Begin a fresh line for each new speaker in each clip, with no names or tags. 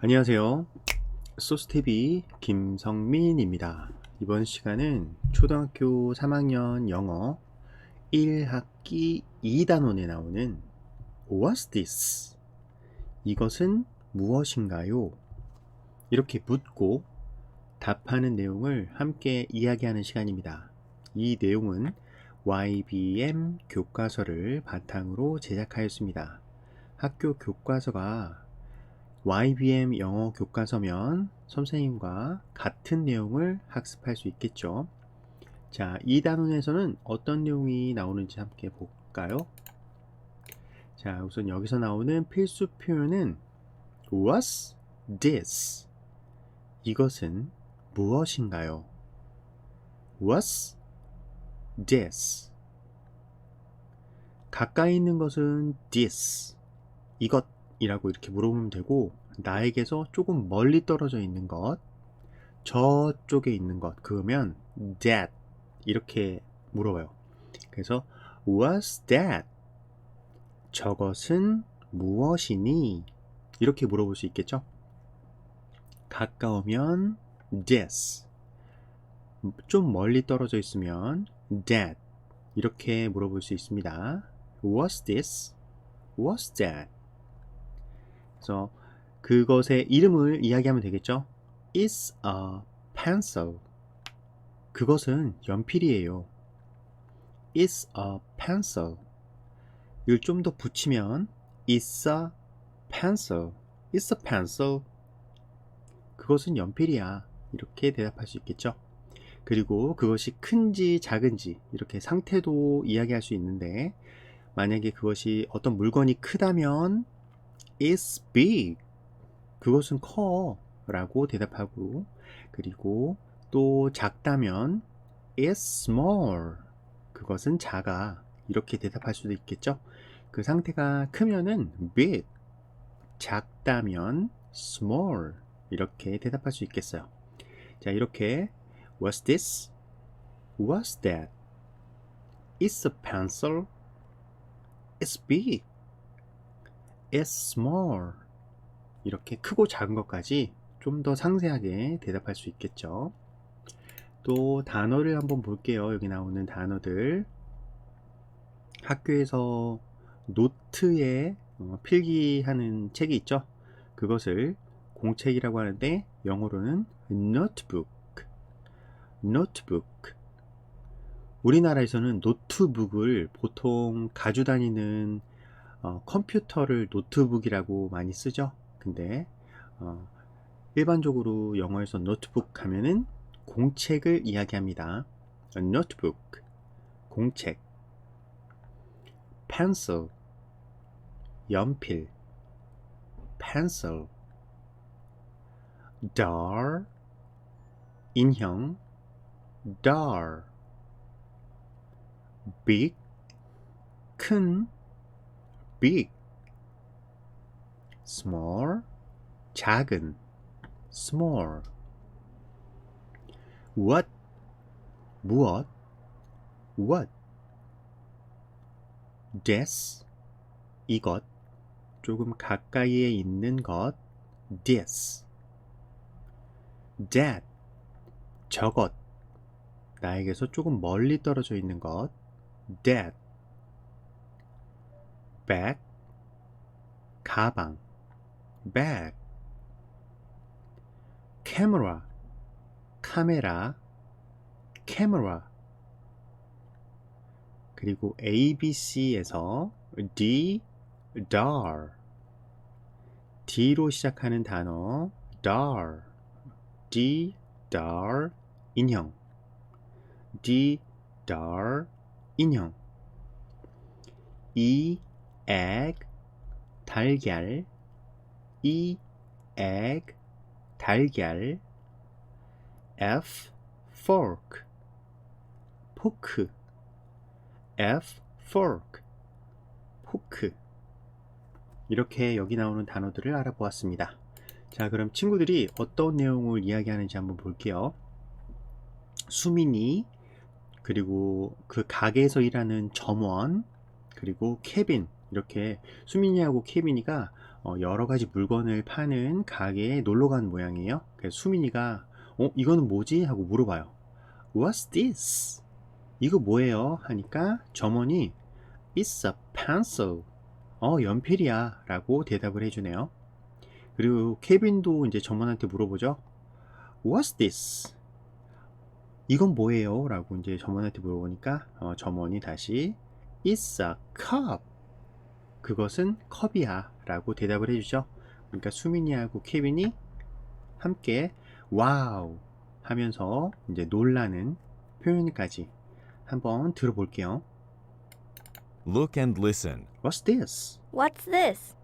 안녕하세요. 소스테비 김성민입니다. 이번 시간은 초등학교 3학년 영어 1학기 2단원에 나오는 What's this? 이것은 무엇인가요? 이렇게 묻고 답하는 내용을 함께 이야기하는 시간입니다. 이 내용은 YBM 교과서를 바탕으로 제작하였습니다. 학교 교과서가 YBM 영어 교과서면 선생님과 같은 내용을 학습할 수 있겠죠. 자, 이 단원에서는 어떤 내용이 나오는지 함께 볼까요? 자, 우선 여기서 나오는 필수 표현은 What's this? 이것은 무엇인가요? What's this? 가까이 있는 것은 this. 이것 이라고 이렇게 물어보면 되고, 나에게서 조금 멀리 떨어져 있는 것, 저쪽에 있는 것, 그러면 that. 이렇게 물어봐요. 그래서, what's that? 저것은 무엇이니? 이렇게 물어볼 수 있겠죠? 가까우면 this. 좀 멀리 떨어져 있으면 that. 이렇게 물어볼 수 있습니다. What's this? What's that? 그래서 그것의 이름을 이야기하면 되겠죠? It's a pencil. 그것은 연필이에요. It's a pencil. 이걸 좀 더 붙이면 It's a pencil. It's a pencil. 그것은 연필이야. 이렇게 대답할 수 있겠죠? 그리고 그것이 큰지 작은지 이렇게 상태도 이야기할 수 있는데 만약에 그것이 어떤 물건이 크다면 It's big. 그것은 커 라고 대답하고 그리고 또 작다면 It's small. 그것은 작아. 이렇게 대답할 수도 있겠죠. 그 상태가 크면은 big. 작다면 small. 이렇게 대답할 수 있겠어요. 자, 이렇게 What's this? What's that? It's a pencil. It's big. It's small. 이렇게 크고 작은 것까지 좀 더 상세하게 대답할 수 있겠죠. 또 단어를 한번 볼게요. 여기 나오는 단어들. 학교에서 노트에 어, 필기하는 책이 있죠. 그것을 공책이라고 하는데 영어로는 notebook. notebook. 우리나라에서는 노트북을 보통 가지고 다니는 어, 컴퓨터를 노트북이라고 많이 쓰죠. 근데 어, 일반적으로 영어에서 노트북 하면은 공책을 이야기합니다. A notebook. 공책. pencil. 연필. pencil. doll. 인형. doll. big. 큰. Big. small. 작은. small. what. 무엇. what. this. 이것. 조금 가까이에 있는 것. this. that. 저것. 나에게서 조금 멀리 떨어져 있는 것. that. Bag. 가방. bag. camera. 카메라. camera. 그리고 ABC에서 D, doll. D로 시작하는 단어 doll. D, doll. 인형. D, doll. 인형. E, egg. 달걀. E, egg. 달걀. F, fork. 포크. F, fork. 포크. 이렇게 여기 나오는 단어들을 알아보았습니다. 자, 그럼 친구들이 어떤 내용을 이야기하는지 한번 볼게요. 수민이, 그리고 그 가게에서 일하는 점원, 그리고 케빈, 이렇게 수민이하고 케빈이가 어, 여러 가지 물건을 파는 가게에 놀러 간 모양이에요. 그래서 수민이가 어 이거는 뭐지 하고 물어봐요. What's this? 이거 뭐예요? 하니까 점원이 It's a pencil. 어 연필이야 라고 대답을 해주네요. 그리고 케빈도 이제 점원한테 물어보죠. What's this? 이건 뭐예요? 라고 이제 점원한테 물어보니까 어, 점원이 다시 It's a cup. 그것은 컵이야 라고 대답을 해주죠. 그러니까 수민이하고 케빈이 함께 와우 하면서 이제 놀라는 표현까지 한번 들어볼게요.
Look and listen.
What's this?
What's this?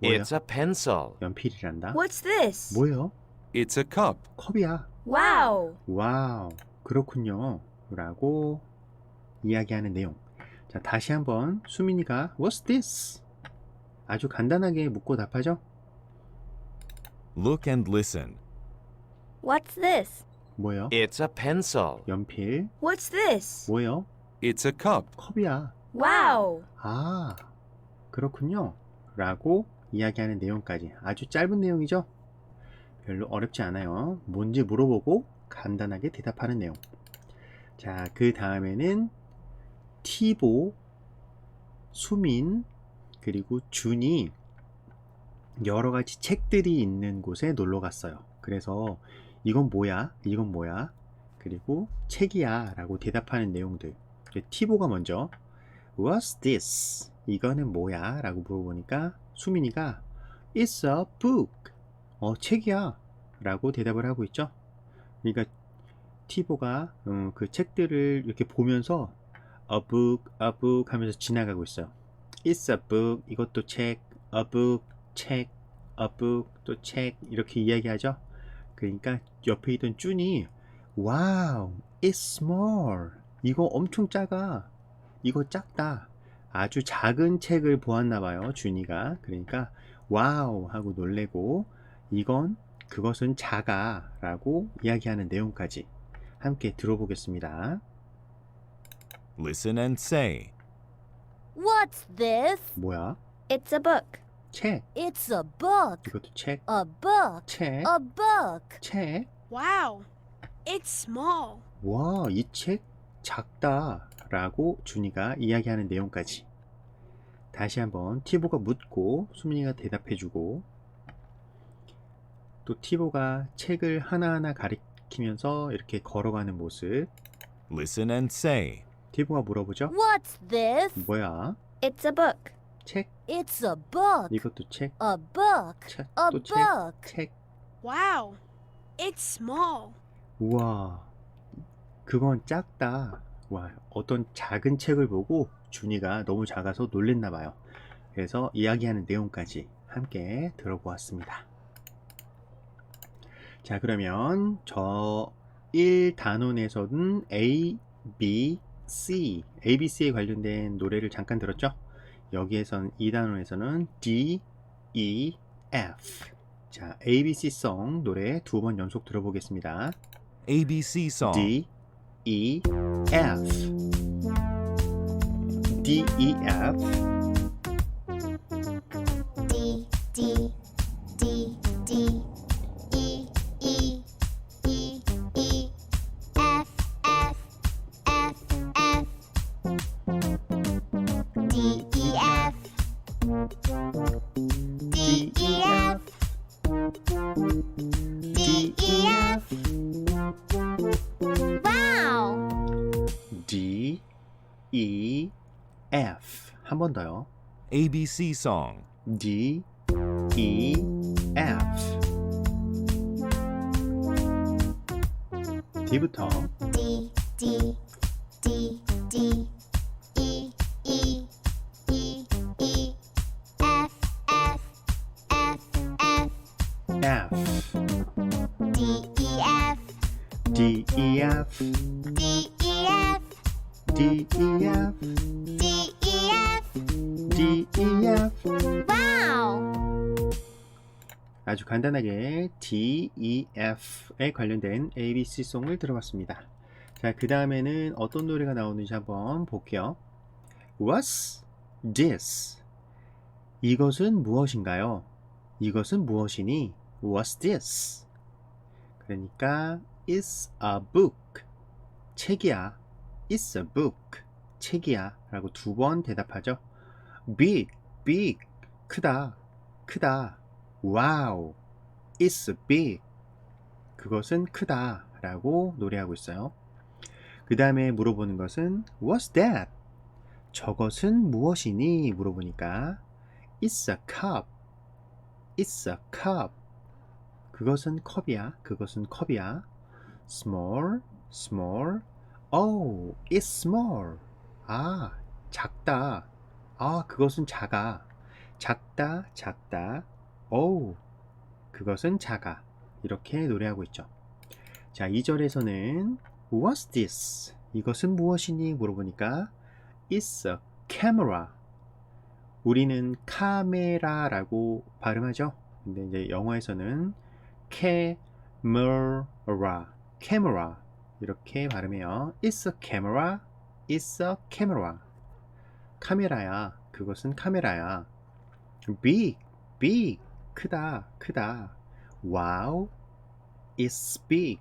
뭐야?
It's a pencil.
연필이란다.
What's this?
뭐예요?
It's a cup.
컵이야.
Wow.
와우, 그렇군요. 라고 이야기하는 내용. 자, 다시 한번 수민이가 What's this? 아주 간단하게 묻고 답하죠?
Look and listen.
What's this?
뭐예요?
It's a pencil.
연필.
What's this?
뭐예요?
It's a cup.
컵이야.
Wow.
아, 그렇군요. 라고 이야기하는 내용까지. 아주 짧은 내용이죠? 별로 어렵지 않아요. 뭔지 물어보고 간단하게 대답하는 내용. 자, 그 다음에는 티보, 수민, 그리고 준이 여러 가지 책들이 있는 곳에 놀러 갔어요. 그래서 이건 뭐야? 이건 뭐야? 그리고 책이야 라고 대답하는 내용들. 티보가 먼저 What's this? 이거는 뭐야? 라고 물어보니까 수민이가 It's a book. 어, 책이야. 라고 대답을 하고 있죠. 그러니까 티보가 음, 그 책들을 이렇게 보면서 a book, a book 하면서 지나가고 있어요. It's a book. 이것도 책. a book, 책. a book, 또 책. 이렇게 이야기하죠. 그러니까 옆에 있던 쭌이 Wow, it's small. 이거 엄청 작아. 이거 작다. 아주 작은 책을 보았나 봐요. 준이가. 그러니까 와우 하고 놀래고 이건 그것은 작아 라고 이야기하는 내용까지 함께 들어보겠습니다.
Listen and say.
What's this?
뭐야?
It's a book.
책.
It's a book.
이것도 책.
A book.
책.
A book.
책.
Wow, it's small.
와, 이 책 작다 라고 준이가 이야기하는 내용까지 다시 한번 티보가 묻고 수민이가 대답해주고 또 티보가 책을 하나하나 가리키면서 이렇게 걸어가는 모습
Listen and say.
티보가 물어보죠
What's this?
뭐야
It's a book.
책
It's a book.
이것도 책
A book.
책,
A
또 책,
book.
책
Wow, it's small.
우와 그건 작다 와 어떤 작은 책을 보고 준이가 너무 작아서 놀랬나 봐요 그래서 이야기하는 내용까지 함께 들어보았습니다 자 그러면 저 1단원에서는 A, B, C ABC에 관련된 노래를 잠깐 들었죠? 여기에선 2단원에서는 D, E, F. 자 ABC송 노래 두 번 연속 들어보겠습니다.
ABC song.
D E F. D E F 번 더요.
ABC song.
D E F D부터
D D D D
간단하게 D, E, F에 관련된 ABC 송을 들어봤습니다. 자, 그 다음에는 어떤 노래가 나오는지 한번 볼게요. What's this? 이것은 무엇인가요? 이것은 무엇이니? What's this? 그러니까 It's a book. 책이야. It's a book. 책이야. 라고 두 번 대답하죠. Big, big. 크다. 크다. Wow. It's big. 그것은 크다. 라고 노래하고 있어요. 그 다음에 물어보는 것은 What's that? 저것은 무엇이니? 물어보니까 It's a cup. It's a cup. 그것은 컵이야. 그것은 컵이야. Small, small. Oh, it's small. 아, 작다. 아, 그것은 작아. 작다, 작다. Oh, 그것은 작아. 이렇게 노래하고 있죠. 자, 2절에서는 What's this? 이것은 무엇이니? 물어보니까 It's a camera. 우리는 카메라라고 발음하죠. 근데 이제 영어에서는 camera, camera 이렇게 발음해요. It's a camera. It's a camera. 카메라야. 그것은 카메라야. Big, big. 크다, 크다. Wow, it's big.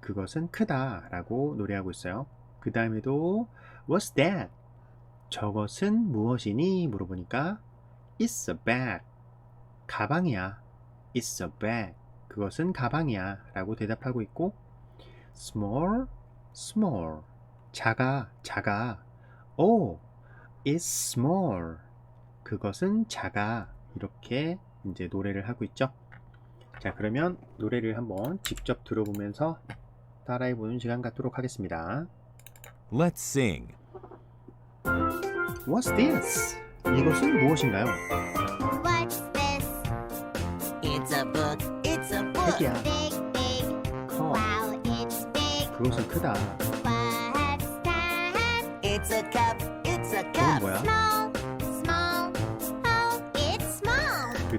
그것은 크다라고 노래하고 있어요. 그 다음에도 What's that? 저것은 무엇이니? 물어보니까 It's a bag. 가방이야. It's a bag. 그것은 가방이야. 라고 대답하고 있고 Small, small. 작아, 작아. Oh, it's small. 그것은 작아. 이렇게 이제 노래를 하고 있죠. 자, 그러면 노래를 한번 직접 들어보면서 따라해 보는 시간 갖도록 하겠습니다.
Let's sing.
What's this? 이것은 무엇인가요?
What's this?
It's a book. It's a book.
책이야.
Big, big.
커.
Wow, it's big.
그것은 크다.
What's that?
It's a cup. It's a
그건
cup.
뭐야?
Small, small.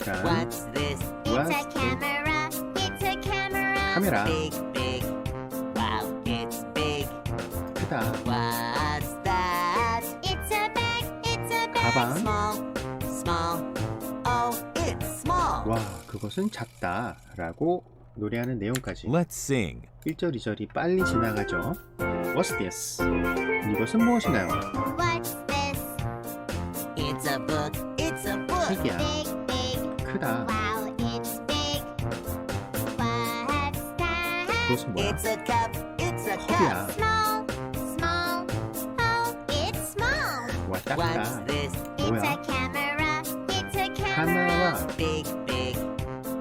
그 다음
What's this?
It's
What's
a camera. It's a camera.
카메라
Big, big. Wow, it's big.
크다.
What's that?
It's a bag. It's a bag.
가방
Small, small. Oh, it's small.
와 그것은 작다 라고 노래하는 내용까지
Let's sing.
1절 2절이 빨리 지나가죠. What's this? 이것은 무엇인가요?
What's this?
It's a book. It's a book.
책이야.
Big, big.
크다.
Wow, it's big. What's that?
그것은 뭐야?
It's a cup. It's a
컵이야.
cup.
Small, small. Oh, it's small.
와
What's
작다.
this?
It's
뭐야?
a camera. It's a camera.
카메라
Big, big.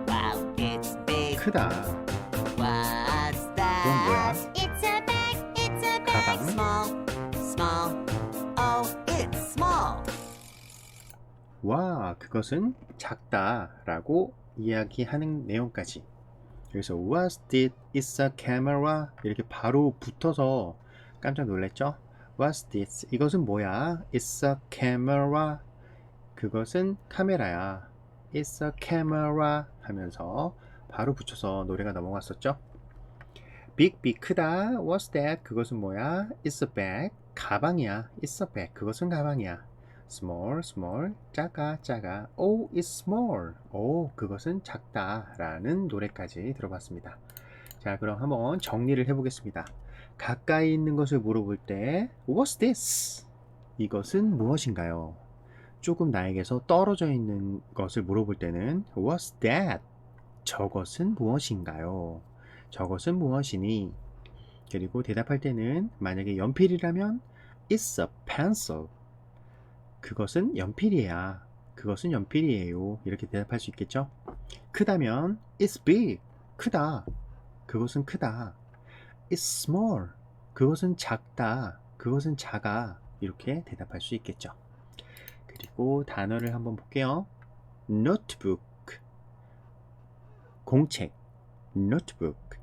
Wow, it's big.
크다.
What's
그건
that?
뭐야?
It's a bag. It's a bag.
가방
Small, small. Oh, it's small.
와 그것은 작다라고 이야기하는 내용까지 여기서 What's this? It's a camera 이렇게 바로 붙어서 깜짝 놀랐죠? What's this? 이것은 뭐야? It's a camera 그것은 카메라야 It's a camera 하면서 바로 붙여서 노래가 넘어갔었죠? Big big 크다 What's that? 그것은 뭐야? It's a bag 가방이야 It's a bag 그것은 가방이야 small, small, 작아, 작아. Oh, it's small. 오, 그것은 작다. 라는 노래까지 들어봤습니다. 자, 그럼 한번 정리를 해보겠습니다. 가까이 있는 것을 물어볼 때, What's this? 이것은 무엇인가요? 조금 나에게서 떨어져 있는 것을 물어볼 때는, What's that? 저것은 무엇인가요? 저것은 무엇이니? 그리고 대답할 때는, 만약에 연필이라면, It's a pencil. 그것은 연필이야. 그것은 연필이에요. 이렇게 대답할 수 있겠죠? 크다면 it's big. 크다. 그것은 크다. it's small. 그것은 작다. 그것은 작아. 이렇게 대답할 수 있겠죠. 그리고 단어를 한번 볼게요. notebook. 공책. notebook.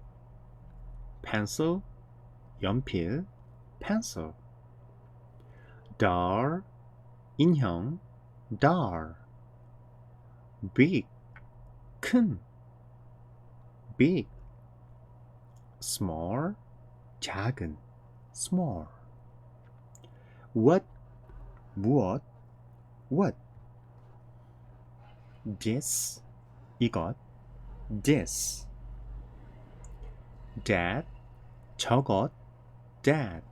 pencil. 연필. pencil. doll. 인형 doll big 큰 big small 작은 small what 무엇 what this 이것 this that 저것 that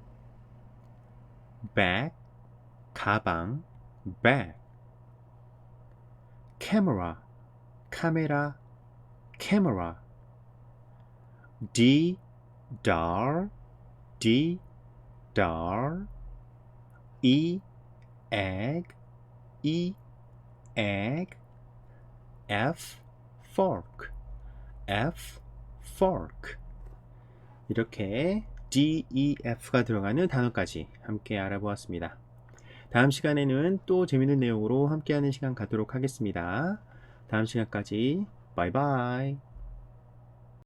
bag 가방 bag camera 카메라 camera D doll D doll E egg E egg F fork F fork 이렇게 D, E, F가 들어가는 단어까지 함께 알아보았습니다. 다음 시간에는 또 재밌는 내용으로 함께하는 시간 갖도록 하겠습니다. 다음 시간까지 바이바이